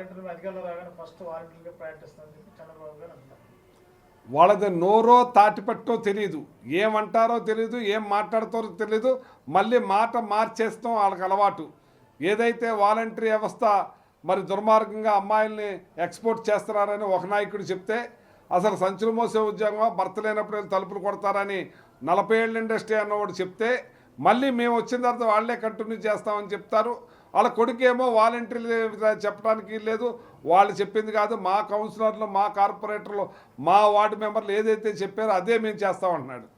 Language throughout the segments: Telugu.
వాలంటీర్ అధికారులు రాగానే ఫస్ట్ వాలంటీర్గా ప్రయారిటిస్తామని చెప్పి చంద్రబాబు గారు అంటారు వాళ్ళది నోరో తాటిపట్టో తెలియదు ఏమంటారో తెలియదు ఏం మాట్లాడతారో తెలియదు మళ్ళీ మాట మార్చేస్తాం వాళ్ళకి అలవాటు. ఏదైతే వాలంటరీ వ్యవస్థ మరి దుర్మార్గంగా అమ్మాయిల్ని ఎక్స్పోర్ట్ చేస్తున్నారని ఒక నాయకుడు చెప్తే అసలు సంచులు మోసే ఉద్యోగమా భర్త లేనప్పుడు తలుపులు కొడతారని నలభై ఏళ్ళ ఇండస్ట్రీ అన్నవాడు చెప్తే మళ్ళీ మేము వచ్చిన తర్వాత వాళ్ళే కంటిన్యూ చేస్తామని చెప్తారు. వాళ్ళ కొడుకేమో వాలంటీర్లు చెప్పడానికి లేదు. వాళ్ళు చెప్పింది కాదు మా కౌన్సిలర్లు మా కార్పొరేటర్లు మా వార్డు మెంబర్లు ఏదైతే చెప్పారో అదే మేము చేస్తామంటున్నాడు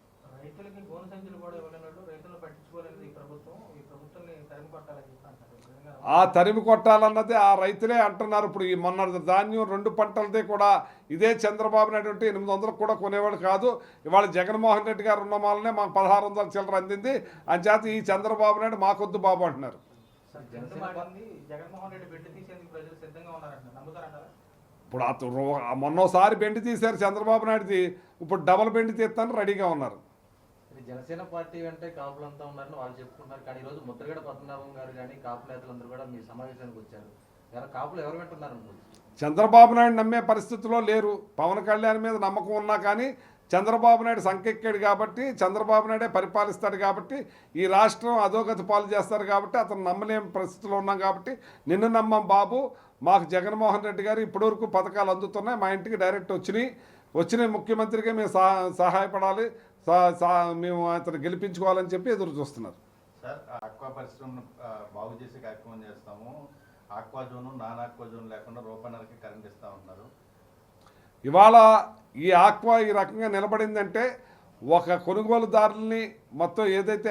ఆ తరిమి కొట్టాలన్నది ఆ రైతులే అంటున్నారు. ఇప్పుడు ఈ మొన్న ధాన్యం రెండు పంటలదే కూడా ఇదే చంద్రబాబు నాయుడు ఉంటే ఎనిమిది వందలకు కూడా కొనేవాడు కాదు. ఇవాళ జగన్మోహన్ రెడ్డి గారు ఉన్న వాళ్ళనే మాకు పదహారు వందల చిల్లర అందింది. అంచేత ఈ చంద్రబాబు నాయుడు మాకొద్దు బాబు అంటున్నారు. జగన్మోహన్ రెడ్డి బిడ్డ తీసేందుకు ప్రజలు సిద్ధంగా ఉన్నారంట. నమ్ముతారంటారా? ఇప్పుడు అతను మొన్నోసారి బెండి తీశారు చంద్రబాబు నాయుడుది. ఇప్పుడు డబల్ బెండి తీస్తాను రెడీగా ఉన్నారు. ఇది జనసేన పార్టీ అంటే కాపులంతా ఉన్నారని వాళ్ళు చెప్పుకుంటున్నారు. కానీ ఈరోజు ముద్రగడ పద్మనాభం గారు కానీ కాపు నేతలందరూ కూడా మీ సమావేశానికి వచ్చారు. కాపులు ఎవరు వింటున్నారు చంద్రబాబు నాయుడు నమ్మే పరిస్థితిలో లేరు. పవన్ కళ్యాణ్ మీద నమ్మకం ఉన్నా కానీ చంద్రబాబు నాయుడు సంకెక్కాడు కాబట్టి చంద్రబాబు నాయుడే పరిపాలిస్తాడు కాబట్టి ఈ రాష్ట్రం అధోగతి పాలు చేస్తారు కాబట్టి అతను నమ్మలేని పరిస్థితిలో ఉన్నాం కాబట్టి నిన్ను నమ్మం బాబు. మాకు జగన్మోహన్ రెడ్డి గారు ఇప్పటివరకు పథకాలు అందుతున్నాయి. మా ఇంటికి డైరెక్ట్ వచ్చినాయి. వచ్చిన ముఖ్యమంత్రిగా మేము సహా సహాయపడాలి. మేము అతను గెలిపించుకోవాలని చెప్పి ఎదురు చూస్తున్నారు. సార్ ఆక్వా పరిశ్రమను బాగు చేసే కార్యక్రమం చేస్తాము. Aqua zone non aqua zone లేకుండా రూపాయన్నరకి కరెంట్ ఇస్తా ఉన్నారు ఇవాళ ఈ ఆక్వా ఈ రకంగా నిలబడిందంటే ఒక కొనుగోలుదారుల్ని మొత్తం ఏదైతే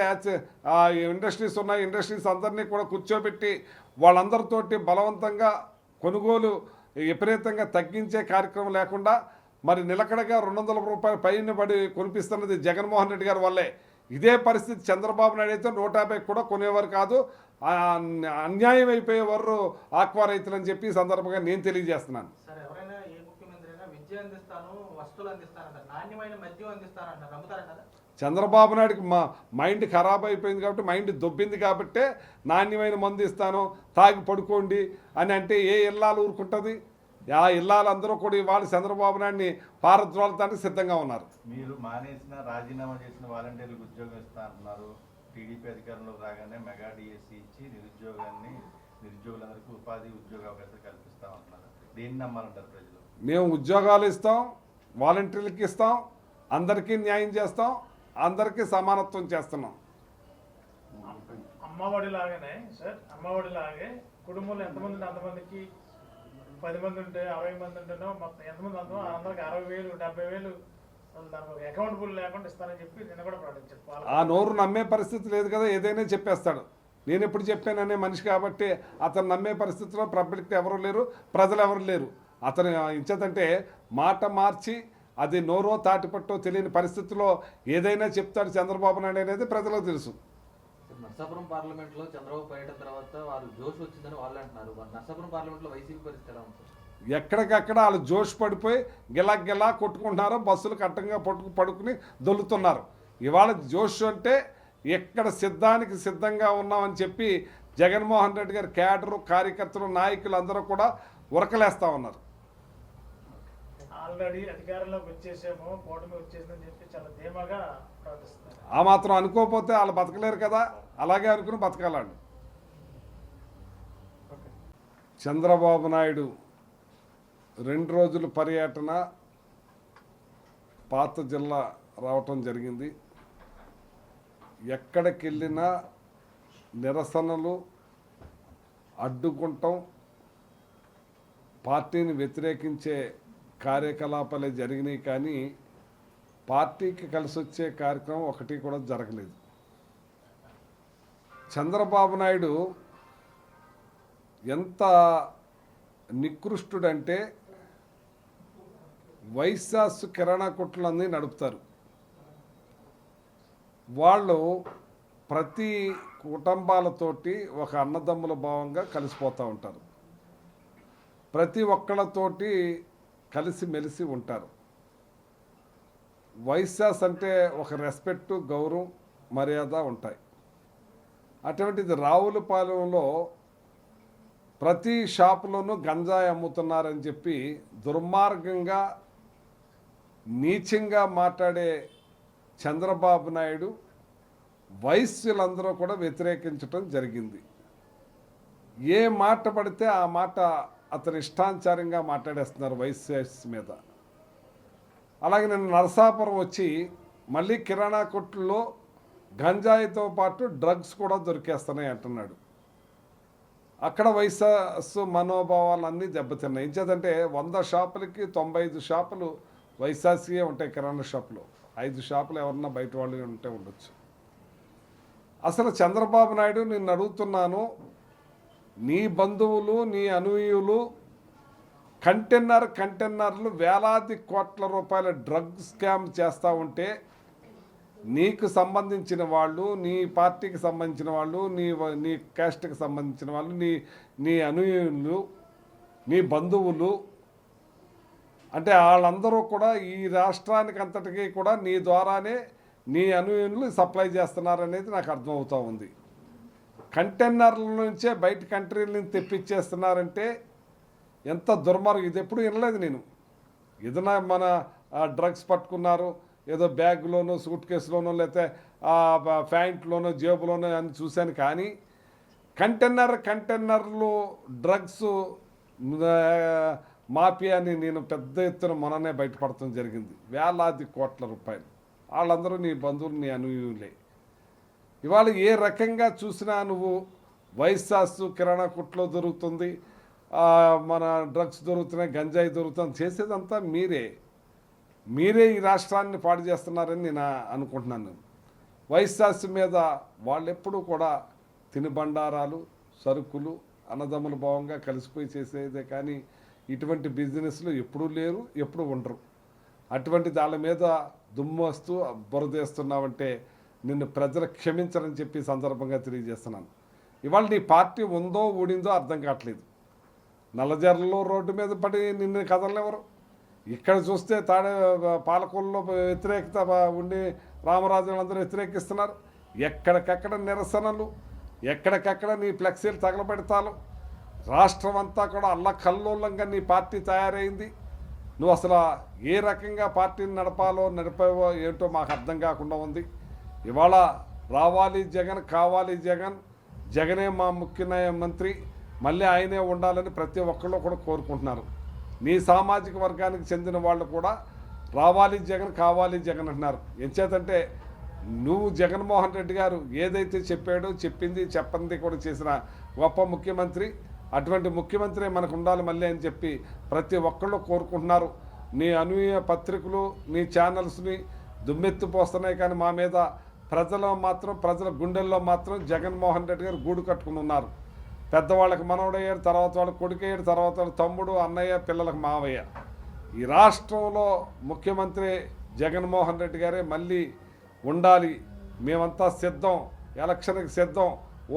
ఇండస్ట్రీస్ ఉన్నాయో ఇండస్ట్రీస్ అందరినీ కూడా కూర్చోబెట్టి వాళ్ళందరితోటి బలవంతంగా కొనుగోలు విపరీతంగా తగ్గించే కార్యక్రమం లేకుండా మరి నిలకడగా రెండు వందల రూపాయల పైన పడి కొనిపిస్తున్నది జగన్మోహన్ రెడ్డి గారి వల్లే. ఇదే పరిస్థితి చంద్రబాబు నాయుడు అయితే నూట యాభై కూడా కొనేవారు కాదు. అన్యాయం అయిపోయేవారు ఆక్వా రైతులని చెప్పి సందర్భంగా నేను తెలియజేస్తున్నాను సార్ ఎవరైనా ఏ ముఖ్యమంత్రి అయినా విద్య అందిస్తాను వస్తువులు అందిస్తానంటారు. నాణ్యమైన మద్యం అందిస్తానంటారు. నమ్ముతారంటారా చంద్రబాబు నాయుడుకి మా మైండ్ ఖరాబ్ అయిపోయింది కాబట్టి మైండ్ దొబ్బింది కాబట్టే నాణ్యమైన మందు ఇస్తాను తాగి పడుకోండి అని అంటే ఏ ఇల్లాలు ఊరుకుంటుంది? ఆ ఇల్లాలు అందరూ కూడా ఇవాళ చంద్రబాబు నాయుడిని పారద్రోలతానికి సిద్ధంగా ఉన్నారు. మీరు మానేసిన రాజీనామా చేసిన వాలంటీర్లకు ఉద్యోగం ఇస్తా అంటున్నారు. టీడీపీ అధికారంలోకి రాగానే మెగా డిఎస్సి ఇచ్చి నిరుద్యోగాన్ని నిరుద్యోగులందరికీ ఉపాధి ఉద్యోగ అవకాశాలు కల్పిస్తా ఉంటున్నారు. దేన్ని నమ్మాలంటారు ప్రజలు. మేము ఉద్యోగాలు ఇస్తాం వాలంటీర్లకి ఇస్తాం అందరికీ న్యాయం చేస్తాం అందరికీ సమానత్వం చేస్తున్నాం. అమ్మఒడి లాగానే సార్ అమ్మఒడి లాగే కుటుంబంలో ఎంతమంది ఉంటే అంతమందికి పది మంది ఉంటే అరవై మంది ఉంటేనో మొత్తం ఎంతమంది అంతమో అందరికి అరవై వేలు డెబ్బై వేలు అకౌంటబుల్ లేకుండా ఇస్తానని చెప్పి నిన్న కూడా ప్రకటించారు. ఆ నోరు నమ్మే పరిస్థితి లేదు కదా ఏదైనా చెప్పేస్తాడు. నేను ఎప్పుడు చెప్పాననే మనిషి కాబట్టి అతను నమ్మే పరిస్థితిలో పబ్లిక్ ఎవరు లేరు ప్రజలు ఎవరు లేరు. అతను ఇంచేతంటే మాట మార్చి అది నోరో తాటిపట్టో తెలియని పరిస్థితిలో ఏదైనా చెప్తాడు చంద్రబాబు నాయుడు అనేది ప్రజలకు తెలుసు. నర్సాపురం పార్లమెంట్లో చంద్రబాబు పర్యటన తర్వాత వాళ్ళు జోష్ వచ్చిందని వాళ్ళు అంటున్నారు. నర్సాపురం పార్లమెంట్లో వైసీపీ పరిస్థితి ఎలా? ఎక్కడికక్కడ వాళ్ళు జోష్ పడిపోయి గిలా గిలా కొట్టుకుంటున్నారు బస్సులు కట్టంగా పట్టుకు పడుకుని దొల్లుతున్నారు. ఇవాళ జోష్ అంటే ఎక్కడ సిద్ధానికి సిద్ధంగా ఉన్నామని చెప్పి జగన్మోహన్ రెడ్డి గారి క్యాడరు కార్యకర్తలు నాయకులు అందరూ కూడా ఉరకలేస్తా ఉన్నారు. ఆల్రెడీ అధికారంలోకి వచ్చేసాము కూటమి వచ్చేసిందని చెప్పి చాలా ధీమాగా ప్రకటిస్తున్నారు. ఆ మాత్రం అనుకోకపోతే వాళ్ళు బతకలేరు కదా. అలాగే అనుకుని బతకాలండి. చంద్రబాబు నాయుడు రెండు రోజుల పర్యటన పాత జిల్లా రావటం జరిగింది. ఎక్కడికి వెళ్ళినా నిరసనలు అడ్డుకుంటాం పార్టీని వ్యతిరేకించే కార్యకలాపాలే జరిగినాయి కానీ పార్టీకి కలిసి వచ్చే కార్యక్రమం ఒకటి కూడా జరగలేదు. చంద్రబాబు నాయుడు ఎంత నికృష్టుడంటే వైశాస్ కిరాణా కొట్లన్నీ నడుపుతారు. వాళ్ళు ప్రతి కుటుంబాలతోటి ఒక అన్నదమ్ముల భావంగా కలిసిపోతూ ఉంటారు. ప్రతి ఒక్కళ్ళతోటి కలిసి మెలిసి ఉంటారు. వైశాస్ అంటే ఒక రెస్పెక్టు గౌరవం మర్యాద ఉంటాయి. అటువంటిది రావులపాలెంలో ప్రతి షాపులోనూ గంజాయి అమ్ముతున్నారని చెప్పి దుర్మార్గంగా నీచంగా మాట్లాడే చంద్రబాబు నాయుడు వైశ్యులందరూ కూడా వ్యతిరేకించడం జరిగింది. ఏ మాట పడితే ఆ మాట అతని ఇష్టానుసారంగా మాట్లాడేస్తున్నారు వైశ్యస్ మీద. అలాగే నేను నరసాపురం వచ్చి మళ్ళీ కిరాణా కొట్టుల్లో గంజాయితో పాటు డ్రగ్స్ కూడా దొరికేస్తున్నాయి అంటున్నాడు. అక్కడ వైశాసు మనోభావాలన్నీ దెబ్బతిన్నాయి. ఎంచేదంటే వంద షాపులకి తొంభై ఐదు షాపులు వైశాసియే ఉంటాయి కిరాణా షాపులో. ఐదు షాపులు ఎవరన్నా బయట వాళ్ళు ఉంటే ఉండొచ్చు. అసలు చంద్రబాబు నాయుడు నిన్ను అడుగుతున్నాను నీ బంధువులు నీ అనుయులు కంటైనర్ కంటైనర్లు వేలాది కోట్ల రూపాయల డ్రగ్ స్కామ్ చేస్తూ ఉంటే నీకు సంబంధించిన వాళ్ళు నీ పార్టీకి సంబంధించిన వాళ్ళు నీ వ- నీ క్యాస్ట్కి సంబంధించిన వాళ్ళు నీ నీ అనుయులు నీ బంధువులు అంటే వాళ్ళందరూ కూడా ఈ రాష్ట్రానికి అంతటికీ కూడా నీ ద్వారానే నీ అనుయులు సప్లై చేస్తున్నారనేది నాకు అర్థమవుతూ ఉంది. కంటైనర్ల నుంచే బయట కంట్రీల నుంచి తెప్పించేస్తున్నారంటే ఎంత దుర్మార్గం. ఇది ఎప్పుడు వినలేదు నేను. ఏదైనా మన డ్రగ్స్ పట్టుకున్నారు ఏదో బ్యాగ్లోనో సూట్ కేసులోనో లేకపోతే ప్యాంట్లోనో జేబులోనో అని చూశాను కానీ కంటైనర్ కంటైనర్లు డ్రగ్స్ మాఫియాని నేను పెద్ద ఎత్తున మననే బయటపడటం జరిగింది. వేలాది కోట్ల రూపాయలు. వాళ్ళందరూ నీ బంధువులు నీ అనుయులే ఇవాళ ఏ రకంగా చూసినా నువ్వు వైశాసు కిరాణా కుట్లో దొరుకుతుంది మన డ్రగ్స్ దొరుకుతున్నాయి గంజాయి దొరుకుతుంది చేసేదంతా మీరే. మీరే ఈ రాష్ట్రాన్ని పాడు చేస్తున్నారని నేను అనుకుంటున్నాను. వైశాసు మీద వాళ్ళెప్పుడూ కూడా తినుబండారాలు సరుకులు అన్నదమ్ముల భావంగా కలిసిపోయి చేసేదే కానీ ఇటువంటి బిజినెస్లు ఎప్పుడూ లేరు ఎప్పుడు ఉండరు. అటువంటి దాని మీద దుమ్మొస్తూ బురదేస్తున్నావంటే నిన్ను ప్రజలు క్షమించరని చెప్పి సందర్భంగా తెలియజేస్తున్నాను. ఇవాళ నీ పార్టీ ఉందో ఊడిందో అర్థం కావట్లేదు. నల్లజర్లలో రోడ్డు మీద పడి నిన్ను కదలెవరు ఇక్కడ చూస్తే తాడే పాలకొల్లో వ్యతిరేకత ఉండి రామరాజులందరూ వ్యతిరేకిస్తున్నారు. ఎక్కడికక్కడ నిరసనలు ఎక్కడికక్కడ నీ ఫ్లెక్సీలు తగలబెడతాలు. రాష్ట్రం అంతా కూడా అల్లకల్లోలంగా నీ పార్టీ తయారైంది. నువ్వు అసలు ఏ రకంగా పార్టీని నడపాలో నడిపావో ఏంటో మాకు అర్థం కాకుండా ఉంది. ఇవాళ రావాలి జగన్ కావాలి జగన్ జగనే మా ముఖ్య మంత్రి మళ్ళీ ఆయనే ఉండాలని ప్రతి ఒక్కళ్ళు కూడా కోరుకుంటున్నారు. నీ సామాజిక వర్గానికి చెందిన వాళ్ళు కూడా రావాలి జగన్ కావాలి జగన్ అంటున్నారు. ఎంచేతంటే నువ్వు జగన్మోహన్ రెడ్డి గారు ఏదైతే చెప్పాడో చెప్పింది చెప్పంది కూడా చేసిన గొప్ప ముఖ్యమంత్రి అటువంటి ముఖ్యమంత్రి మనకు ఉండాలి మళ్ళీ అని చెప్పి ప్రతి ఒక్కళ్ళు కోరుకుంటున్నారు. నీ అనుయ పత్రికలు నీ ఛానల్స్ని దుమ్మెత్తిపోస్తున్నాయి కానీ మా మీద ప్రజల మాత్రం ప్రజల గుండెల్లో మాత్రం జగన్మోహన్ రెడ్డి గారు గూడు కట్టుకుని ఉన్నారు. పెద్దవాళ్ళకి మనవడయ్యారు తర్వాత వాళ్ళకి కొడుకయ్యారు తర్వాత వాళ్ళకి తమ్ముడు అన్నయ్య పిల్లలకు మావయ్య ఈ రాష్ట్రంలో ముఖ్యమంత్రి జగన్మోహన్ రెడ్డి గారే మళ్ళీ ఉండాలి. మేమంతా సిద్ధం ఎలక్షన్కి సిద్ధం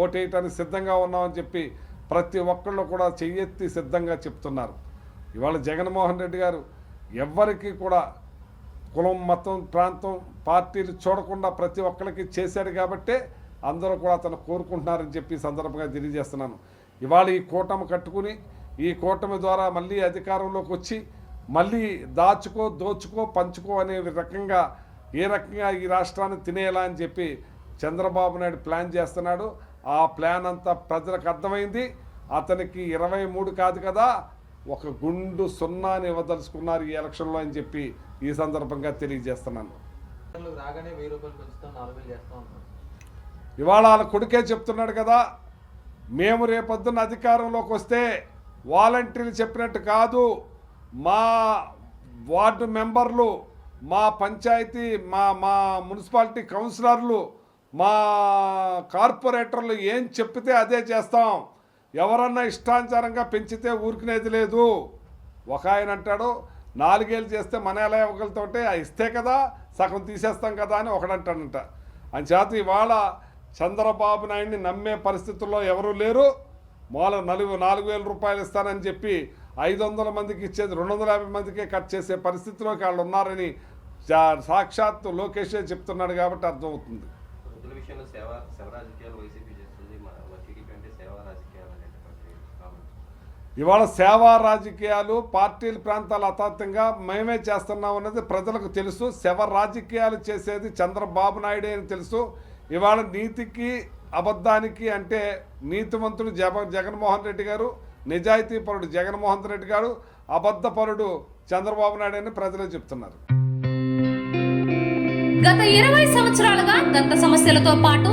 ఓటేయటానికి సిద్ధంగా ఉన్నామని చెప్పి ప్రతి ఒక్కళ్ళు కూడా చెయ్యెత్తి సిద్ధంగా చెప్తున్నారు. ఇవాళ జగన్మోహన్ రెడ్డి గారు ఎవ్వరికీ కూడా కులం మతం ప్రాంతం పార్టీలు చూడకుండా ప్రతి ఒక్కరికి చేశాడు కాబట్టే అందరూ కూడా అతను కోరుకుంటున్నారని చెప్పి సందర్భంగా తెలియజేస్తున్నాను. ఇవాళ ఈ కూటమి కట్టుకుని ఈ కూటమి ద్వారా మళ్ళీ అధికారంలోకి వచ్చి మళ్ళీ దాచుకో దోచుకో పంచుకో అనే రకంగా ఏ రకంగా ఈ రాష్ట్రాన్ని తినేలా అని చెప్పి చంద్రబాబు నాయుడు ప్లాన్ చేస్తున్నాడు. ఆ ప్లాన్ అంతా ప్రజలకు అర్థమైంది. అతనికి ఇరవై మూడు కాదు కదా ఒక గుండు సున్నాని ఇవ్వదలుచుకున్నారు ఈ ఎలక్షన్లో అని చెప్పి ఈ సందర్భంగా తెలియజేస్తున్నాను. ఇవాళ వాళ్ళ కొడుకే చెప్తున్నాడు కదా మేము రేపొద్దున్న అధికారంలోకి వస్తే వాలంటీర్లు చెప్పినట్టు కాదు మా వార్డు మెంబర్లు మా పంచాయతీ మా మా మున్సిపాలిటీ కౌన్సిలర్లు మా కార్పొరేటర్లు ఏం చెప్పితే అదే చేస్తాం. ఎవరన్నా ఇష్టానుసారంగా పెంచితే ఊరికినేది లేదు. ఒక ఆయన అంటాడు నాలుగేళ్ళు చేస్తే మన ఎలా ఇవ్వగలుగుతుంటే ఇస్తే కదా సగం తీసేస్తాం కదా అని ఒకడంటాడంట. అంచేత ఇవాళ చంద్రబాబు నాయుడిని నమ్మే పరిస్థితుల్లో ఎవరూ లేరు. మూల నలుగు నాలుగు వేల రూపాయలు ఇస్తానని చెప్పి ఐదు వందల మందికి ఇచ్చేది రెండు వందల యాభై మందికే కట్ చేసే పరిస్థితిలోకి వాళ్ళు ఉన్నారని సాక్షాత్తు లోకేషే చెప్తున్నాడు కాబట్టి అర్థమవుతుంది వృద్ధుల విషయంలో సేవ సేవ రాజకీయాలు వైసీపీ చేస్తుంది మన టీడీపీ అంటే సేవా రాజకీయాలు అనేటువంటి కామెంట్ ఇవాళ సేవా రాజకీయాలు పార్టీల ప్రాంతాలు అతాత్యంగా మేమే చేస్తున్నాం అన్నది ప్రజలకు తెలుసు. శవ రాజకీయాలు చేసేది చంద్రబాబు నాయుడే అని తెలుసు. ఇవాళ నీతికి అబద్ధానికి అంటే నీతివంతుడు జగ జగన్మోహన్ రెడ్డి గారు నిజాయితీ పరుడు జగన్మోహన్ రెడ్డి గారు అబద్ధపరుడు చంద్రబాబు నాయుడు అని ప్రజలే చెప్తున్నారు. గత ఇరవై సంవత్సరాలుగా దంత సమస్యలతో పాటు